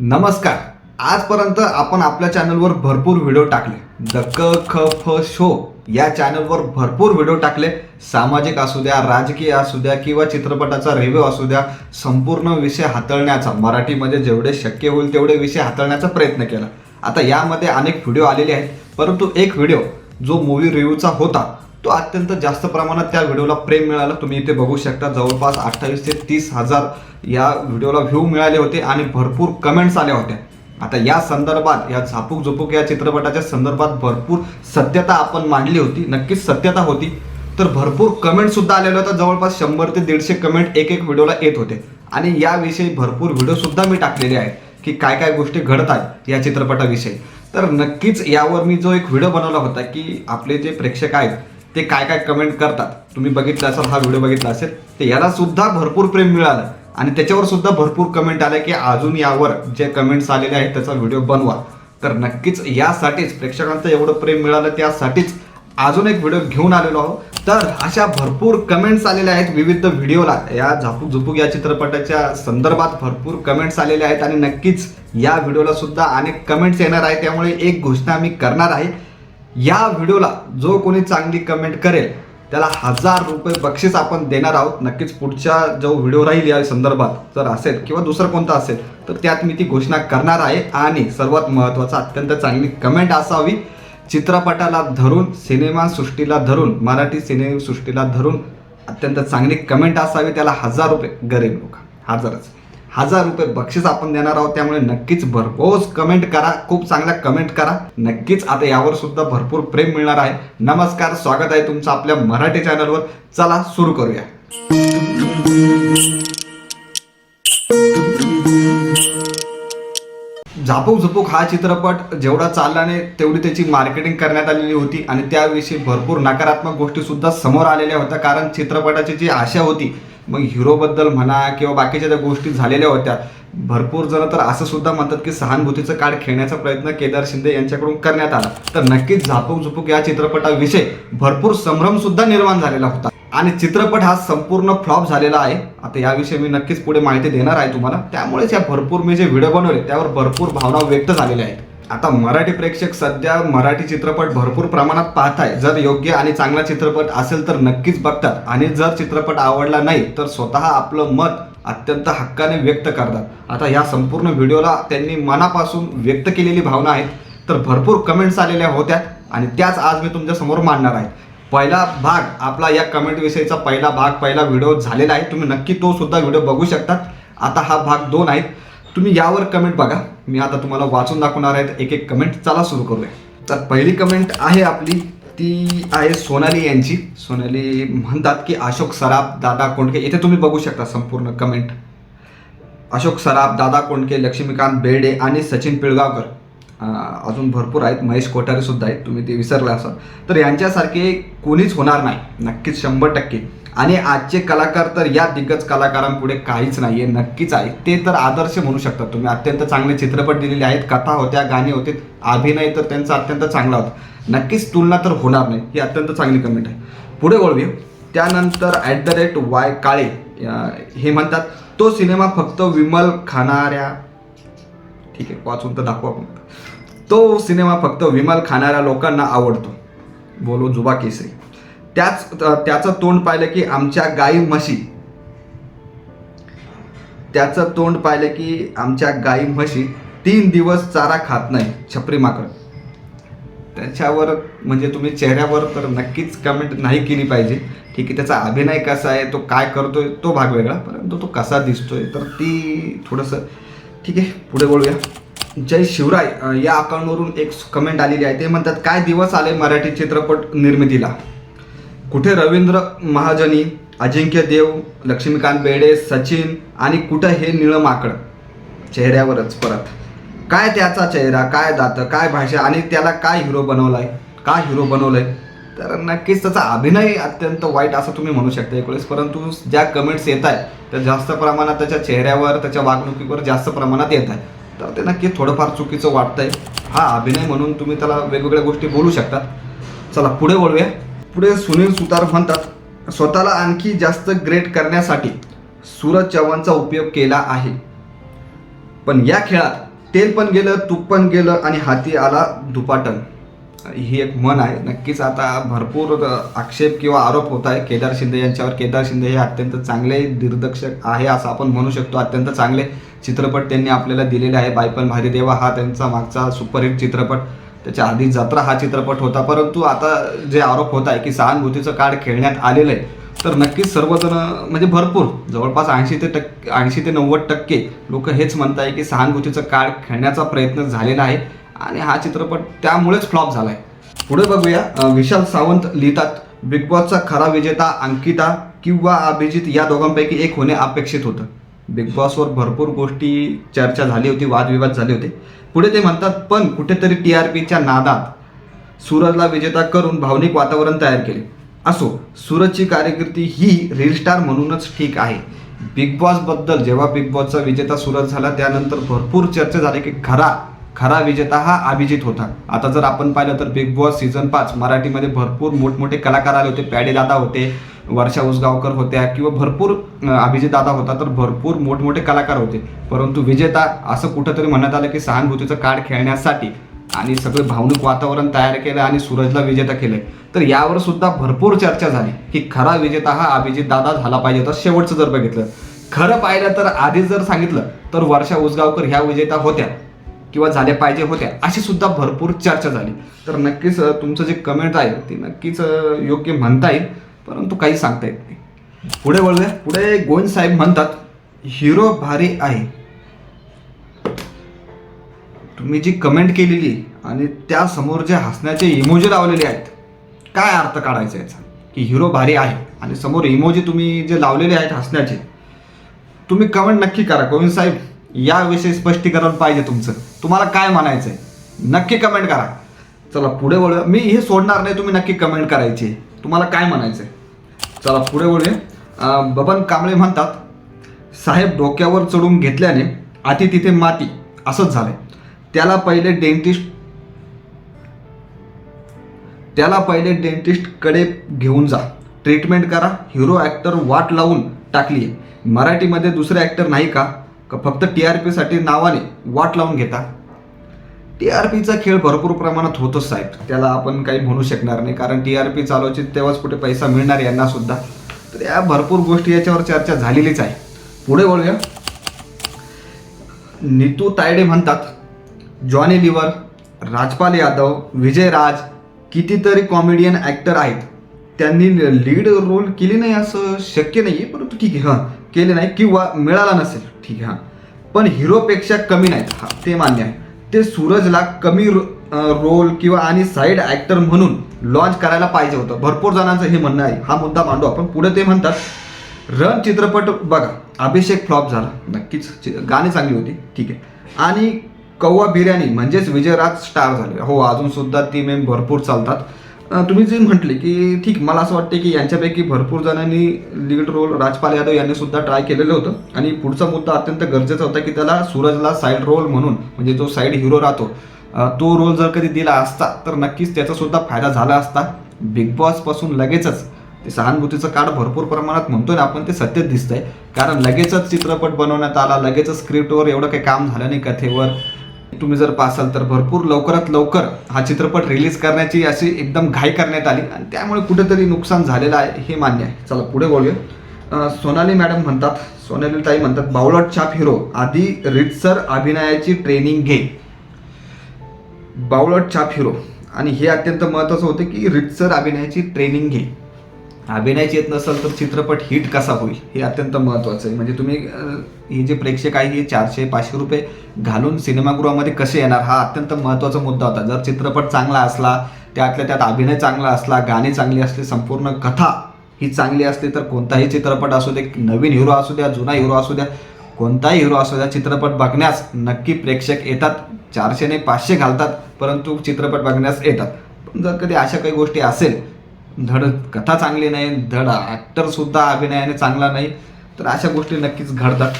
नमस्कार. आजपर्यंत आपण आपल्या चॅनलवर भरपूर व्हिडिओ टाकले. द क ख फ शो या चॅनलवर भरपूर व्हिडिओ टाकले. सामाजिक असू द्या राजकीय असू द्या किंवा चित्रपटाचा रिव्ह्यू असू द्या संपूर्ण विषय हाताळण्याचा मराठीमध्ये म्हणजे जेवढे शक्य होईल तेवढे विषय हाताळण्याचा प्रयत्न केला. आता यामध्ये अनेक व्हिडिओ आलेले आहेत. परंतु एक व्हिडिओ जो मूवी रिव्ह्यूचा होता तो अत्यंत जास्त प्रमाणात त्या व्हिडिओला प्रेम मिळालं. तुम्ही इथे बघू शकता जवळपास अठ्ठावीस ते तीस हजार या व्हिडिओला व्ह्यू मिळाले होते आणि भरपूर कमेंट्स आल्या होत्या. आता या संदर्भात या झापूक झोपूक या चित्रपटाच्या संदर्भात भरपूर सत्यता आपण मांडली होती. नक्कीच सत्यता होती. तर भरपूर कमेंट सुद्धा आलेल्या होत्या जवळपास शंभर ते दीडशे कमेंट एक एक व्हिडिओला येत होते. आणि याविषयी भरपूर व्हिडिओ सुद्धा मी टाकलेले आहेत की काय काय गोष्टी घडत आहेत या चित्रपटाविषयी. तर नक्कीच यावर मी जो एक व्हिडिओ बनवला होता की आपले जे प्रेक्षक आहेत ते काय काय कमेंट करतात. तुम्ही बघितलं असाल हा व्हिडिओ बघितला असेल तर याला सुद्धा भरपूर प्रेम मिळालं. आणि त्याच्यावर सुद्धा भरपूर कमेंट आल्या की अजून यावर जे कमेंट्स आलेले आहेत त्याचा व्हिडिओ बनवा. तर नक्कीच यासाठीच प्रेक्षकांचं एवढं प्रेम मिळालं त्यासाठीच अजून एक व्हिडिओ घेऊन आलेलो आहोत. तर अशा भरपूर कमेंट्स आलेल्या आहेत विविध व्हिडिओला या झापूक झुपूक या चित्रपटाच्या संदर्भात भरपूर कमेंट्स आलेल्या आहेत आणि नक्कीच या व्हिडिओला सुद्धा अनेक कमेंट्स येणार आहे त्यामुळे एक घोषणा मी करणार आहे. या व्हिडिओला जो कोणी चांगली कमेंट करेल त्याला हजार रुपये बक्षीस आपण देणार आहोत. नक्कीच पुढच्या जो व्हिडिओ राहील या संदर्भात जर असेल किंवा दुसरं कोणता असेल तर त्यात मी ती घोषणा करणार आहे. आणि सर्वात महत्त्वाचा अत्यंत चांगली कमेंट असावी. चित्रपटाला धरून सिनेमासृष्टीला धरून मराठी सिनेसृष्टीला धरून अत्यंत चांगली कमेंट असावी. त्याला हजार रुपये गरीब लोक. हजारच. हजार रुपये बक्षीस आपण देणार आहोत त्यामुळे नक्कीच भरघोस कमेंट करा खूप चांगल्या कमेंट करा. नक्कीच आता यावर सुद्धा भरपूर प्रेम मिळणार आहे. नमस्कार स्वागत आहे तुमचं आपल्या मराठी चॅनलवर चला सुरू करूया. झापूक झुपूक हा चित्रपट जेवढा चालल्याने तेवढी त्याची मार्केटिंग करण्यात आलेली होती आणि त्याविषयी भरपूर नकारात्मक गोष्टी सुद्धा समोर आलेल्या होत्या. कारण चित्रपटाची जी आशा होती मग हिरोबद्दल म्हणा किंवा बाकीच्या ज्या गोष्टी झालेल्या होत्या भरपूर जण तर असं सुद्धा म्हणतात की सहानुभूतीचं कार्ड खेळण्याचा प्रयत्न केदार शिंदे यांच्याकडून करण्यात आला. तर नक्कीच झापूक झुपूक या चित्रपटाविषयी भरपूर संभ्रम सुद्धा निर्माण झालेला होता. आणि चित्रपट हा संपूर्ण फ्लॉप झालेला आहे. आता याविषयी मी नक्कीच पुढे माहिती देणार आहे तुम्हाला. त्यामुळेच या भरपूर मी जे व्हिडिओ बनवले त्यावर भरपूर भावना व्यक्त झालेल्या आहेत. आता मराठी प्रेक्षक सध्या मराठी चित्रपट भरपूर प्रमाणात पाहत आहे जर योग्य आणि चांगला चित्रपट असेल तर नक्कीच बघतात. आणि जर चित्रपट आवडला नाही तर स्वतः आपलं मत अत्यंत हक्काने व्यक्त करतात. आता या संपूर्ण व्हिडिओला त्यांनी मनापासून व्यक्त केलेली भावना आहे तर भरपूर कमेंट्स आलेल्या होत्या आणि त्याच आज मी तुमच्यासमोर मांडणार आहे. पहिला भाग आपला या कमेंट विषयीचा पहिला भाग पहिला व्हिडिओ झालेला आहे. तुम्ही नक्की तो सुद्धा व्हिडिओ बघू शकतात. आता हा भाग दोन आहेत तुम्ही यावर कमेंट बघा. मी आता तुम्हाला वाचून दाखवणार आहेत. एक एक कमेंट चला सुरू करूया. तर पहिली कमेंट आहे आपली. ती आहे सोनाली यांची. सोनाली म्हणतात की अशोक सराफ दादा कोंडके. इथे तुम्ही बघू शकता संपूर्ण कमेंट अशोक सराफ दादा कोंडके लक्ष्मीकांत बेर्डे आणि सचिन पिळगावकर. अजून भरपूर आहेत. महेश कोठारे सुद्धा आहेत. तुम्ही ते विसरले असाल. तर यांच्यासारखे कोणीच होणार नाही. नक्कीच शंभर टक्के. आणि आजचे कलाकार तर या दिग्गज कलाकारांपुढे काहीच नाही आहे नक्कीच आहे. ते तर आदर्श म्हणू शकता तुम्ही अत्यंत चांगले चित्रपट दिलेले आहेत. कथा होत्या गाणी होते. अभिनय तर त्यांचा अत्यंत चांगला होता. नक्कीच तुलना तर होणार नाही. ही अत्यंत चांगली कमेंट आहे. पुढे वळूया. त्यानंतर at the rate Y Kale हे म्हणतात तो सिनेमा फक्त विमल खाणाऱ्या ठीक आहे. वाचून तर दाखवा आपण. तो सिनेमा फक्त विमल खाणाऱ्या लोकांना आवडतो. बोलो जुबा केसरी. त्याच त्याचं तोंड पाहिलं की आमच्या गाई म्हशी. त्याचं तोंड पाहिलं की आमच्या गाई म्हशी तीन दिवस चारा खात नाही छपरी माकड. त्याच्यावर म्हणजे तुम्ही चेहऱ्यावर तर नक्कीच कमेंट नाही केली पाहिजे. ठीक आहे त्याचा अभिनय कसा आहे तो काय करतोय तो भाग वेगळा परंतु तो कसा दिसतोय तर ती थोडंसं ठीक आहे पुढे बोलूया. जय शिवराय या अकाउंटवरून एक कमेंट आलेली आहे. ते म्हणतात काय दिवस आले मराठी चित्रपट निर्मितीला? कुठे रवींद्र महाजनी अजिंक्य देव लक्ष्मीकांत बेडे सचिन आणि कुठं हे निळं माकड? चेहऱ्यावरच परत. काय त्याचा चेहरा काय दात काय भाषा आणि त्याला काय हिरो बनवलाय? काय हिरो बनवलंय? तर नक्कीच त्याचा अभिनय अत्यंत वाईट असं तुम्ही म्हणू शकता एकवेळेस परंतु ज्या कमेंट्स येत आहेत त्या जास्त प्रमाणात त्याच्या चेहऱ्यावर त्याच्या वागणुकीवर जास्त प्रमाणात येत आहे तर ते नक्की थोडंफार चुकीचं वाटतंय. हा अभिनय म्हणून तुम्ही त्याला वेगवेगळ्या गोष्टी बोलू शकता. चला पुढे वळूया. पुढे सुनील सुतार म्हणतात स्वतःला आणखी जास्त ग्रेट करण्यासाठी सूरज चव्हाणचा उपयोग केला आहे. पण या खेळात तेल पण गेलं तूप पण गेलं आणि हाती आला दुपाटन. ही एक म्हण आहे. नक्कीच आता भरपूर आक्षेप किंवा आरोप होत आहे केदार शिंदे यांच्यावर. केदार शिंदे हे अत्यंत चांगले दिग्दर्शक आहे असं आपण म्हणू शकतो. अत्यंत चांगले चित्रपट त्यांनी आपल्याला दिलेले आहे. बायपन भारीदेवा हा त्यांचा मागचा सुपरहिट चित्रपट. त्याच्या आधी जत्रा हा चित्रपट होता. परंतु आता जे आरोप होत आहे की सहानुभूतीचं कार्ड खेळण्यात आलेलं आहे तर नक्कीच सर्वजण म्हणजे भरपूर जवळपास ऐंशी ते टक्के ऐंशी ते नव्वद टक्के लोक हेच म्हणत आहे की सहानुभूतीचं कार्ड खेळण्याचा प्रयत्न झालेला आहे. आणि हा चित्रपट त्यामुळेच फ्लॉप झाला आहे पुढे बघूया विशाल सावंत लिहितात बिग बॉसचा खरा विजेता अंकिता किंवा अभिजित या दोघांपैकी एक होणे अपेक्षित होतं. बिग बॉसवर भरपूर गोष्टी चर्चा झाली होती वादविवाद झाले होते. पुढे ते म्हणतात पण कुठेतरी टी आर पीच्या नादात सूरजला विजेता करून भावनिक वातावरण तयार केले. असो सूरजची कारकिर्दी ही रील स्टार म्हणूनच ठीक आहे. बिग बॉसबद्दल जेव्हा बिग बॉसचा विजेता सूरज झाला त्यानंतर भरपूर चर्चा झाली की खरा खरा विजेता हा अभिजित होता. आता जर आपण पाहिलं तर बिग बॉस सीझन पाच मराठीमध्ये भरपूर मोठमोठे कलाकार आले होते. पॅडे दादा होते वर्षा उसगावकर होत्या किंवा भरपूर अभिजित दादा होता तर भरपूर मोठमोठे कलाकार होते. परंतु विजेता असं कुठंतरी म्हणण्यात आलं की सहानुभूतीचं कार्ड खेळण्यासाठी आणि सगळं भावनिक वातावरण तयार केलं आणि सूरजला विजेता केलं तर यावर सुद्धा भरपूर चर्चा झाली की खरा विजेता हा अभिजित दादा झाला पाहिजे. तर शेवटचं जर बघितलं खरं पाहिलं तर आधीच जर सांगितलं तर वर्षा उसगावकर ह्या विजेता होत्या. किंवा झाल्या पाहिजे होत्या अशी सुद्धा भरपूर चर्चा झाली. तर नक्कीच तुमचं जे कमेंट आहे ते नक्कीच योग्य म्हणता येईल परंतु काही सांगता येत नाही. पुढे वळूया. पुढे गोविंद साहेब म्हणतात हिरो भारी आहे. तुम्ही जी कमेंट केलेली आणि त्यासमोर जे हसण्याचे इमोजी लावलेले आहेत काय अर्थ काढायचा याचा? की हिरो भारी आहे आणि समोर इमोजी तुम्ही जे लावलेले आहेत हसण्याचे तुम्ही कमेंट नक्की करा. गोविंद साहेब याविषयी स्पष्टीकरण पाहिजे तुमचं. तुम्हाला काय म्हणायचं आहे नक्की कमेंट करा. चला पुढे वळूया. मी हे सोडणार नाही तुम्ही नक्की कमेंट करायची. तुम्हाला काय म्हणायचं आहे चला पुढे वळूया. बबन कांबळे म्हणतात साहेब डोक्यावर चढून घेतल्याने आती तिथे माती. असंच झालंय. त्याला पहिले डेंटिस्ट त्याला पहिले डेंटिस्टकडे घेऊन जा. ट्रीटमेंट करा. हिरो ॲक्टर वाट लावून टाकली आहे मराठीमध्ये दुसरे ॲक्टर नाही का? का फक्त टी आर पीसाठी नावाने वाट लावून घेता? टी आर पीचा खेळ भरपूर प्रमाणात होतोच साहेब. त्याला आपण काही म्हणू शकणार नाही कारण टी आर पी चालवायची तेव्हाच कुठे पैसा मिळणार यांना सुद्धा. तर या भरपूर गोष्टी याच्यावर चर्चा झालेलीच आहे. पुढे वळूया. नीतू तायडे म्हणतात जॉनी लिव्हर राजपाल यादव विजय राज कितीतरी कॉमेडियन ॲक्टर आहेत. त्यांनी लीड रोल केली नाही असं शक्य नाही आहे परंतु ठीक आहे हां. केले नाही किंवा मिळाला नसेल. ठीक आहे हां. पण हिरोपेक्षा कमी नाहीत हां. ते मान्य आहे. ते सूरजला कमी रो- रोल किंवा आणि साईड ॲक्टर म्हणून लॉन्च करायला पाहिजे होतं. भरपूर जणांचं हे म्हणणं आहे. हा मुद्दा मांडू आपण. पुढे ते म्हणतात रन चित्रपट बघा. अभिषेक फ्लॉप झाला. नक्कीच गाणी चांगली होती. ठीक आहे. आणि कौवा बिर्याणी म्हणजेच विजयराज स्टार झाले. हो अजून सुद्धा ती मेम भरपूर चालतात. तुम्ही जे म्हटले की ठीक मला असं वाटते की यांच्यापैकी भरपूर जणांनी लीड रोल राजपाल यादव यांनी सुद्धा ट्राय केलेलं होतं. आणि पुढचा मुद्दा अत्यंत गरजेचा होता की त्याला सूरजला साईड रोल म्हणून म्हणजे जो साईड हिरो राहतो तो रोल जर कधी दिला असता तर नक्कीच त्याचा सुद्धा फायदा झाला असता. बिग बॉसपासून लगेचच ते सहानुभूतीचं कार्ड भरपूर प्रमाणात म्हणतोय ना आपण ते सत्यच दिसतंय. कारण लगेचच चित्रपट बनवण्यात आला लगेचच स्क्रिप्टवर एवढं काही काम झालं नाही कथेवर. तुम्ही जर पासाल तर भरपूर लवकरात लवकर हा चित्रपट रिलीज करण्याची अशी एकदम घाई करण्यात आली. आणि त्यामुळे कुठेतरी नुकसान झालेलं आहे हे मान्य आहे. चला पुढे बोलूया. सोनाली मॅडम म्हणतात सोनाली ताई म्हणतात बावलट छाप हिरो आधी रितसर अभिनयाची ट्रेनिंग घे. बावलट छाप हिरो आणि हे अत्यंत महत्त्वाचं होतं की रितसर अभिनयाची ट्रेनिंग घे. अभिनयच येत नसेल तर चित्रपट हिट कसा होईल हे अत्यंत महत्त्वाचं आहे. म्हणजे तुम्ही हे जे प्रेक्षक आहे हे चारशे पाचशे रुपये घालून सिनेमागृहामध्ये कसे येणार हा अत्यंत महत्त्वाचा मुद्दा होता. जर चित्रपट चांगला असला त्यातल्या त्यात अभिनय चांगला असला गाणी चांगली असली संपूर्ण कथा ही चांगली असली तर कोणताही चित्रपट असू दे नवीन हिरो असू द्या जुना हिरो असू द्या कोणताही हिरो असू द्या चित्रपट बघण्यास नक्की प्रेक्षक येतात. चारशेने पाचशे घालतात परंतु चित्रपट बघण्यास येतात. पण जर कधी अशा काही गोष्टी असेल धड कथा चांगली नाही धड ॲक्टरसुद्धा अभिनयाने चांगला नाही. तर अशा गोष्टी नक्कीच घडतात.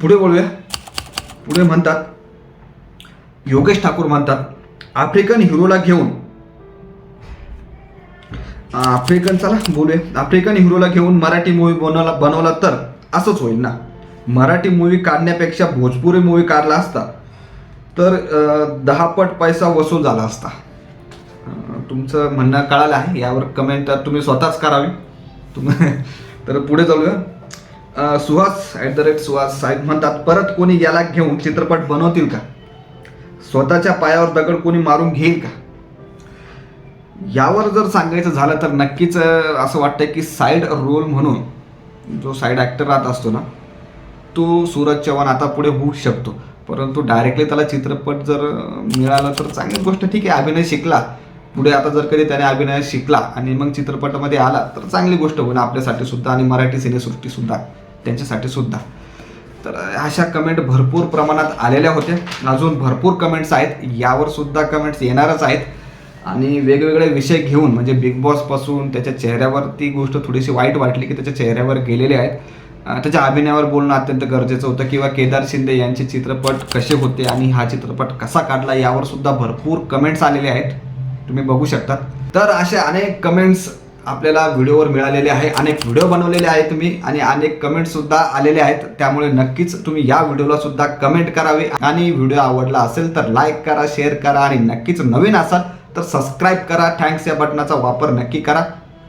पुढे बोलूया. पुढे म्हणतात योगेश ठाकूर म्हणतात आफ्रिकन हिरोला घेऊन. आफ्रिकन चला बोलूया. आफ्रिकन हिरोला घेऊन मराठी मूवी बनवला बनवला तर असंच होईल ना? मराठी मूवी काढण्यापेक्षा भोजपुरी मूवी काढला असता तर दहा पट पैसा वसूल झाला असता. तुमचं म्हणणं कळालं आहे यावर कमेंट तुम्ही स्वतःच करावी. तुम्ही तर पुढे जाऊया Suhas at the rate Suhas साहेब म्हणतात परत कोणी याला घेऊन चित्रपट बनवतील का? स्वतःच्या पायावर दगड कोणी मारून घेईल का? यावर जर सांगायचं झालं तर नक्कीच असं वाटतं की साईड रोल म्हणून जो साईड ॲक्टर राहत असतो ना तो सूरज चव्हाण आता पुढे होऊ शकतो. परंतु डायरेक्टली त्याला चित्रपट जर मिळाला तर चांगली गोष्ट. ठीक आहे अभिनय शिकला. पुढे आता जर कधी त्याने अभिनय शिकला आणि मग चित्रपटामध्ये आला तर चांगली गोष्ट होईल आपल्यासाठी सुद्धा आणि मराठी सिनेसृष्टी सुद्धा त्यांच्यासाठी सुद्धा. तर अशा कमेंट भरपूर प्रमाणात आलेल्या होत्या. अजून भरपूर कमेंट्स आहेत. यावर सुद्धा कमेंट्स येणारच आहेत. आणि वेगवेगळे विषय घेऊन म्हणजे बिग बॉसपासून त्याच्या चेहऱ्यावर ती गोष्ट थोडीशी वाईट वाटली की त्याच्या चेहऱ्यावर गेलेले आहेत. त्याच्या अभिनयावर बोलणं अत्यंत गरजेचं होतं किंवा केदार शिंदे यांचे चित्रपट कसे होते आणि हा चित्रपट कसा काढला यावर सुद्धा भरपूर कमेंट्स आलेले आहेत. तुम्ही बघू शकता तर असे अनेक कमेंट्स आपल्याला व्हिडिओवर मिळालेले आहे. अनेक व्हिडिओ बनवलेले आहेत तुम्ही आणि अनेक कमेंटसुद्धा आलेले आहेत. त्यामुळे नक्कीच तुम्ही या व्हिडिओला सुद्धा कमेंट करावी. आणि व्हिडिओ आवडला असेल तर लाईक करा शेअर करा आणि नक्कीच नवीन असाल तर सबस्क्राईब करा. थँक्स या बटनाचा वापर नक्की करा.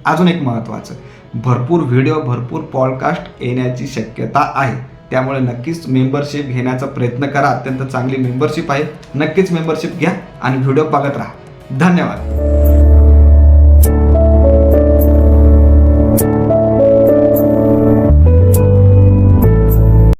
अजून एक महत्त्वाचं भरपूर व्हिडिओ भरपूर पॉडकास्ट येण्याची शक्यता आहे. त्यामुळे नक्कीच मेंबरशिप घेण्याचा प्रयत्न करा. अत्यंत चांगली मेंबरशिप आहे. नक्कीच मेंबरशिप घ्या आणि व्हिडिओ बघत राहा. धन्यवाद.